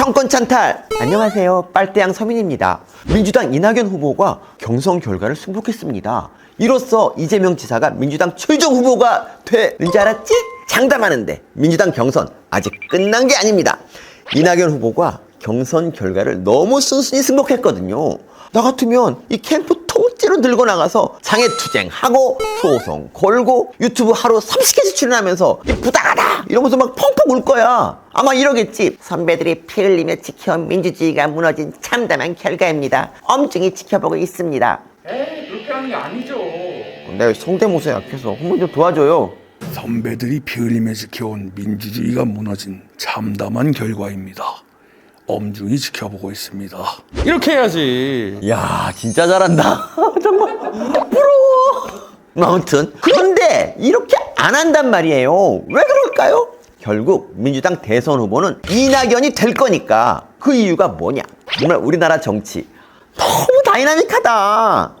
정권 찬탈! 안녕하세요. 빨대양 서민입니다. 민주당 이낙연 후보가 경선 결과를 승복했습니다. 이로써 이재명 지사가 민주당 최종 후보가 되는 줄 알았지? 장담하는데 민주당 경선 아직 끝난 게 아닙니다. 이낙연 후보가 경선 결과를 너무 순순히 승복했거든요. 나 같으면 이 캠프 통째로 들고 나가서 장애투쟁하고 소송 걸고 유튜브 하루 30개씩 출연하면서 이 부당하다 이러면서 막 펑펑 울 거야. 아마 이러겠지. 선배들이 피 흘리며 지켜온 민주주의가 무너진 참담한 결과입니다. 엄중히 지켜보고 있습니다. 에이 그렇게 하는 게 아니죠. 내가 성대모사 약해서 한번 좀 도와줘요. 선배들이 피 흘리며 지켜온 민주주의가 무너진 참담한 결과입니다. 엄중히 지켜보고 있습니다. 이렇게 해야지. 이야 진짜 잘한다 정말 부러워 아무튼 그런데 이렇게 안 한단 말이에요 왜 그럴까요? 결국 민주당 대선 후보는 이낙연이 될 거니까 그 이유가 뭐냐 정말 우리나라 정치 너무 다이나믹하다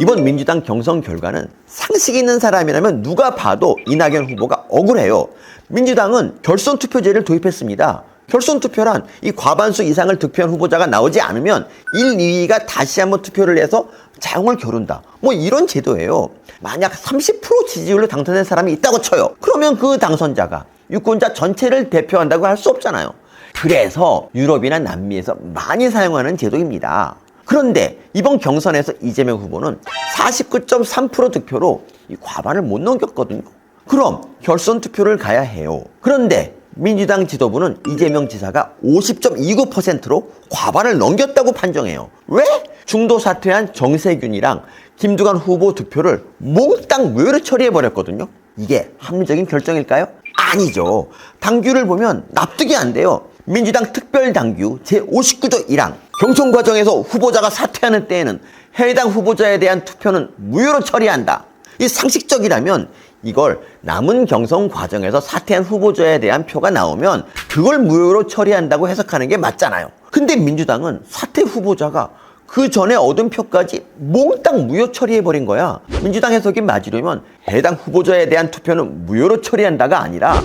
이번 민주당 경선 결과는 상식 있는 사람이라면 누가 봐도 이낙연 후보가 억울해요. 민주당은 결선 투표제를 도입했습니다. 결선 투표란 이 과반수 이상을 득표한 후보자가 나오지 않으면 1, 2위가 다시 한번 투표를 해서 자용을 겨룬다. 뭐 이런 제도예요. 만약 30% 지지율로 당선된 사람이 있다고 쳐요. 그러면 그 당선자가 유권자 전체를 대표한다고 할 수 없잖아요. 그래서 유럽이나 남미에서 많이 사용하는 제도입니다. 그런데 이번 경선에서 이재명 후보는 49.3% 득표로 이 과반을 못 넘겼거든요. 그럼 결선 투표를 가야 해요. 그런데 민주당 지도부는 이재명 지사가 50.29%로 과반을 넘겼다고 판정해요. 왜? 중도 사퇴한 정세균이랑 김두관 후보 투표를 몽땅 무효로 처리해버렸거든요. 이게 합리적인 결정일까요? 아니죠. 당규를 보면 납득이 안 돼요. 민주당 특별당규 제59조 1항 경선 과정에서 후보자가 사퇴하는 때에는 해당 후보자에 대한 투표는 무효로 처리한다. 이 상식적이라면 이걸 남은 경선 과정에서 사퇴한 후보자에 대한 표가 나오면 그걸 무효로 처리한다고 해석하는 게 맞잖아요. 근데 민주당은 사퇴 후보자가 그 전에 얻은 표까지 몽땅 무효 처리해버린 거야. 민주당 해석이 맞으려면 해당 후보자에 대한 투표는 무효로 처리한다가 아니라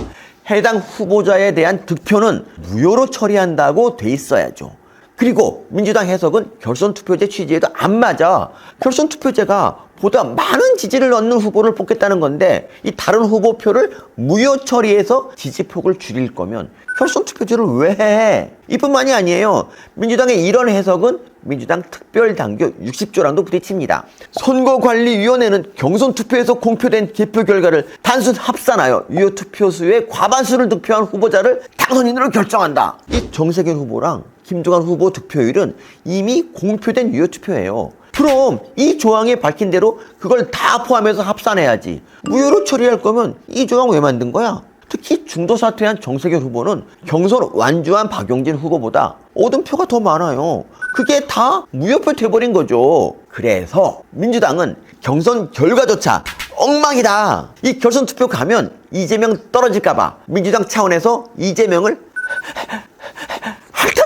해당 후보자에 대한 득표는 무효로 처리한다고 돼 있어야죠. 그리고 민주당 해석은 결선 투표제 취지에도 안 맞아. 결선 투표제가 보다 많은 지지를 얻는 후보를 뽑겠다는 건데 이 다른 후보표를 무효 처리해서 지지폭을 줄일 거면 결선 투표제를 왜 해? 이뿐만이 아니에요. 민주당의 이런 해석은 민주당 특별당규 60조랑도 부딪힙니다. 선거관리위원회는 경선 투표에서 공표된 개표 결과를 단순 합산하여 유효 투표수의 과반수를 득표한 후보자를 당선인으로 결정한다. 이 정세균 후보랑 김종환 후보 득표율은 이미 공표된 유효 투표예요. 그럼 이 조항에 밝힌 대로 그걸 다 포함해서 합산해야지. 무효로 처리할 거면 이 조항 왜 만든 거야? 특히 중도 사퇴한 정세균 후보는 경선 완주한 박용진 후보보다 얻은 표가 더 많아요. 그게 다 무효표 돼버린 거죠. 그래서 민주당은 경선 결과조차 엉망이다. 이 결선 투표 가면 이재명 떨어질까봐 민주당 차원에서 이재명을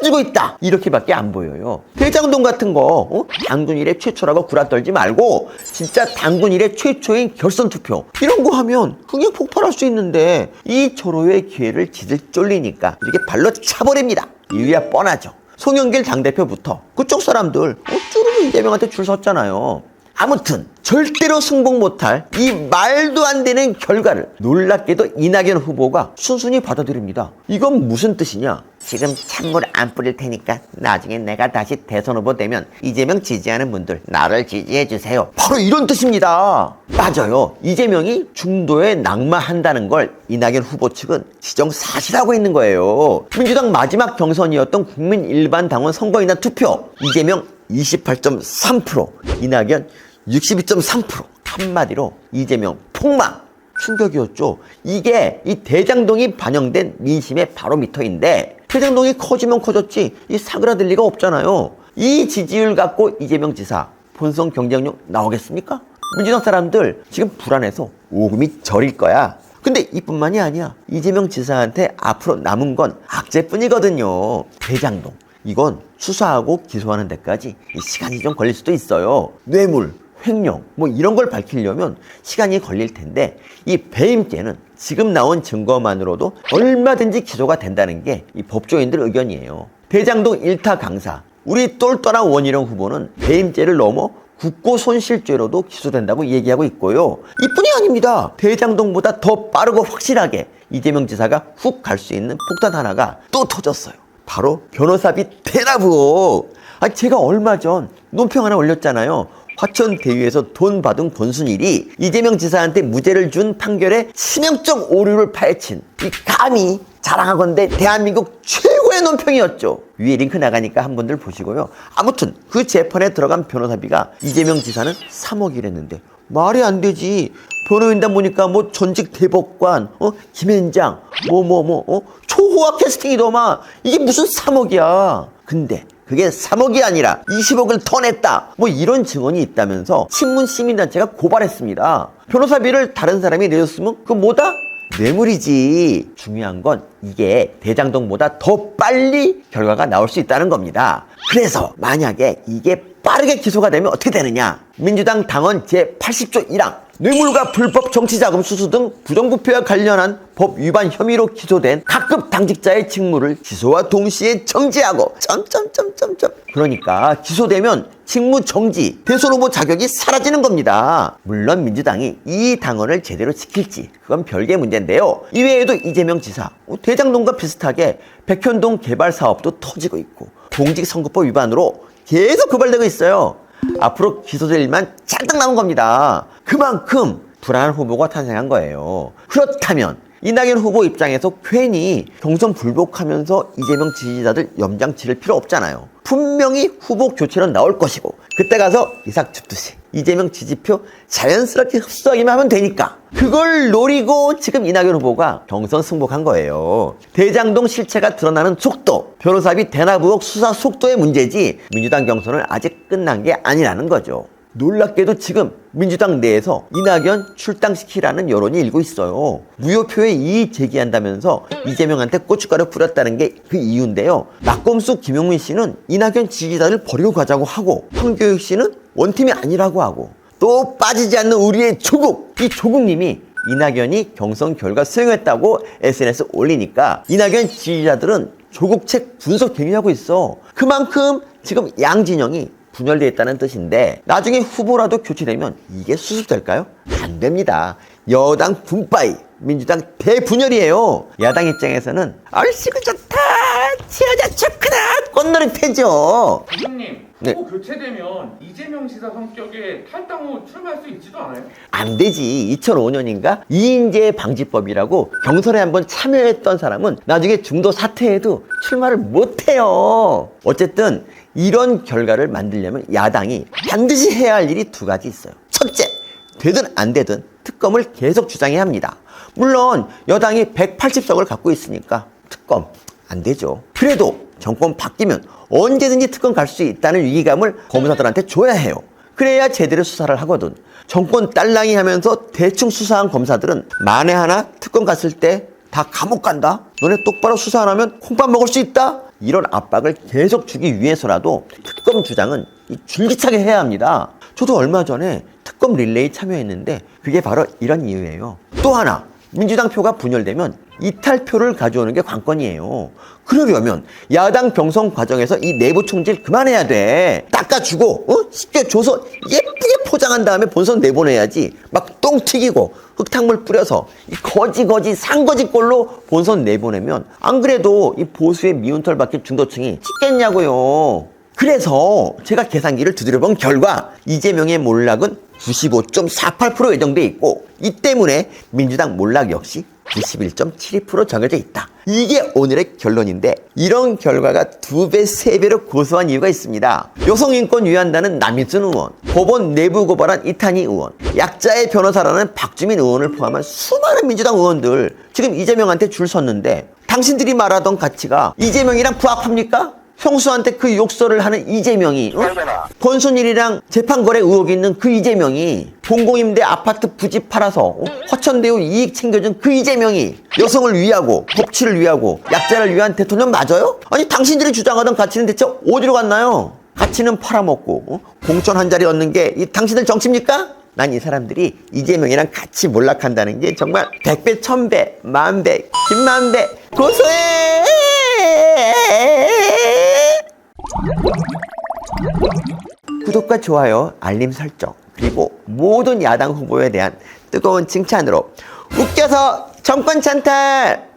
핥아주고 있다. 이렇게밖에 안 보여요. 대장동 같은 거 어? 당군 일의 최초라고 구라 떨지 말고 진짜 당군 일의 최초인 결선 투표. 이런 거 하면 흥행 폭발할 수 있는데 이 초로의 기회를 지들 쫄리니까 이렇게 발로 차버립니다. 이유야 뻔하죠. 송영길 당대표부터 그쪽 사람들 어, 쭈르르 이재명한테 줄 섰잖아요 아무튼 절대로 승복 못할 이 말도 안 되는 결과를 놀랍게도 이낙연 후보가 순순히 받아들입니다. 이건 무슨 뜻이냐? 지금 찬물 안 뿌릴 테니까 나중에 내가 다시 대선 후보 되면 이재명 지지하는 분들 나를 지지해 주세요. 바로 이런 뜻입니다. 맞아요. 이재명이 중도에 낙마한다는 걸 이낙연 후보 측은 지정 사실하고 있는 거예요. 민주당 마지막 경선이었던 국민 일반 당원 선거인단 투표 이재명 28.3% 이낙연 62.3% 한마디로 이재명 폭망 충격이었죠. 이게 이 대장동이 반영된 민심의 바로미터인데 대장동이 커지면 커졌지 이 사그라들 리가 없잖아요. 이 지지율 갖고 이재명 지사 본선 경쟁력 나오겠습니까? 민주당 사람들 지금 불안해서 오금이 저릴 거야. 근데 이뿐만이 아니야. 이재명 지사한테 앞으로 남은 건 악재뿐이거든요. 대장동. 이건 수사하고 기소하는 데까지 이 시간이 좀 걸릴 수도 있어요. 뇌물, 횡령, 뭐 이런 걸 밝히려면 시간이 걸릴 텐데 이 배임죄는 지금 나온 증거만으로도 얼마든지 기소가 된다는 게 이 법조인들 의견이에요. 대장동 일타 강사, 우리 똘똘한 원희룡 후보는 배임죄를 넘어 국고 손실죄로도 기소된다고 얘기하고 있고요. 이뿐이 아닙니다. 대장동보다 더 빠르고 확실하게 이재명 지사가 훅 갈 수 있는 폭탄 하나가 또 터졌어요. 바로 변호사비 대나부. 아, 제가 얼마 전 논평 하나 올렸잖아요. 화천 대유에서 돈 받은 권순일이 이재명 지사한테 무죄를 준 판결에 치명적 오류를 파헤친 이 감히 자랑하건대 대한민국 최고의 논평이었죠. 위에 링크 나가니까 한 분들 보시고요. 아무튼 그 재판에 들어간 변호사비가 이재명 지사는 3억이랬는데 말이 안 되지. 변호인단 보니까 뭐 전직 대법관, 어 김현장, 뭐 뭐 뭐, 어 초호화 캐스팅이더만 이게 무슨 3억이야. 근데 그게 3억이 아니라 20억을 더 냈다. 뭐 이런 증언이 있다면서 친문 시민단체가 고발했습니다. 변호사비를 다른 사람이 내줬으면 그 뭐다? 뇌물이지. 중요한 건 이게 대장동보다 더 빨리 결과가 나올 수 있다는 겁니다. 그래서 만약에 이게 빠르게 기소가 되면 어떻게 되느냐? 민주당 당원 제 80조 1항 뇌물과 불법 정치자금 수수 등 부정부패와 관련한 법 위반 혐의로 기소된 각급 당직자의 직무를 기소와 동시에 정지하고 점점점점점 그러니까 기소되면 직무 정지 대선 후보 자격이 사라지는 겁니다. 물론 민주당이 이 당원을 제대로 지킬지 그건 별개의 문제인데요. 이외에도 이재명 지사 어, 대장동과 비슷하게 백현동 개발 사업도 터지고 있고 공직선거법 위반으로 계속 고발되고 있어요. 앞으로 기소될 일만 잔뜩 나온 겁니다. 그만큼 불안한 후보가 탄생한 거예요. 그렇다면 이낙연 후보 입장에서 괜히 경선 불복하면서 이재명 지지자들 염장 치를 필요 없잖아요. 분명히 후보 교체론 나올 것이고 그때 가서 이삭 줍듯이 이재명 지지표 자연스럽게 흡수하기만 하면 되니까 그걸 노리고 지금 이낙연 후보가 경선 승복한 거예요. 대장동 실체가 드러나는 속도, 변호사비 대나부혹 수사 속도의 문제지 민주당 경선은 아직 끝난 게 아니라는 거죠. 놀랍게도 지금 민주당 내에서 이낙연 출당시키라는 여론이 일고 있어요. 무효표에 이의 제기한다면서 이재명한테 고춧가루 뿌렸다는 게 그 이유인데요. 낙검수 김용민 씨는 이낙연 지지자를 버리고 가자고 하고 황교익 씨는 원팀이 아니라고 하고 또 빠지지 않는 우리의 조국 이 조국님이 이낙연이 경선 결과 수행했다고 SNS 올리니까 이낙연 지지자들은 조국 책 분석 갱의하고 있어. 그만큼 지금 양진영이 분열돼 있다는 뜻인데 나중에 후보라도 교체되면 이게 수습될까요? 안 됩니다. 여당 분빠이, 민주당 대분열이에요. 야당 입장에서는 얼씨구 좋다, 치여자 좋구나, 꽃놀이 패죠. 부장님 네. 후보 교체되면 이재명 지사 성격에 탈당 후 출마할 수 있지도 않아요? 안 되지. 2005년인가 이인재 방지법이라고 경선에 한번 참여했던 사람은 나중에 중도 사퇴해도 출마를 못 해요. 어쨌든 이런 결과를 만들려면 야당이 반드시 해야 할 일이 두 가지 있어요. 첫째, 되든 안 되든 특검을 계속 주장해야 합니다. 물론 여당이 180석을 갖고 있으니까 특검 안 되죠. 그래도 정권 바뀌면 언제든지 특검 갈 수 있다는 위기감을 검사들한테 줘야 해요. 그래야 제대로 수사를 하거든. 정권 딸랑이 하면서 대충 수사한 검사들은 만에 하나 특검 갔을 때 다 감옥 간다? 너네 똑바로 수사 안 하면 콩밥 먹을 수 있다? 이런 압박을 계속 주기 위해서라도 특검 주장은 이 줄기차게 해야 합니다. 저도 얼마 전에 특검 릴레이 참여했는데 그게 바로 이런 이유예요. 또 하나, 민주당 표가 분열되면 이탈표를 가져오는 게 관건이에요. 그러려면 야당 병선 과정에서 이 내부 총질 그만해야 돼. 닦아주고 어? 쉽게 줘서 예쁘게 포장한 다음에 본선 내보내야지. 막 똥 튀기고 흙탕물 뿌려서 이 거지 거지 상거지 꼴로 본선 내보내면 안 그래도 이 보수의 미운털 박힌 중도층이 찍겠냐고요. 그래서 제가 계산기를 두드려 본 결과 이재명의 몰락은 95.48% 예정돼 있고 이 때문에 민주당 몰락 역시 91.72% 정해져 있다. 이게 오늘의 결론인데 이런 결과가 두 배, 세 배로 고소한 이유가 있습니다. 여성인권 위한다는 남인순 의원, 법원 내부 고발한 이탄희 의원, 약자의 변호사라는 박주민 의원을 포함한 수많은 민주당 의원들 지금 이재명한테 줄 섰는데 당신들이 말하던 가치가 이재명이랑 부합합니까? 형수한테 그 욕설을 하는 이재명이 어? 권순일이랑 재판거래 의혹이 있는 그 이재명이 공공임대 아파트 부지 팔아서 어? 화천대유 이익 챙겨준 그 이재명이 여성을 위하고 법치를 위하고 약자를 위한 대통령 맞아요? 아니 당신들이 주장하던 가치는 대체 어디로 갔나요? 가치는 팔아먹고 어? 공천 한 자리 얻는 게 이 당신들 정치입니까? 난 이 사람들이 이재명이랑 같이 몰락한다는 게 정말 백배, 천배, 만배, 십만배 고소해! 구독과 좋아요, 알림 설정, 그리고 모든 야당 후보에 대한 뜨거운 칭찬으로 웃겨서 정권 찬탈!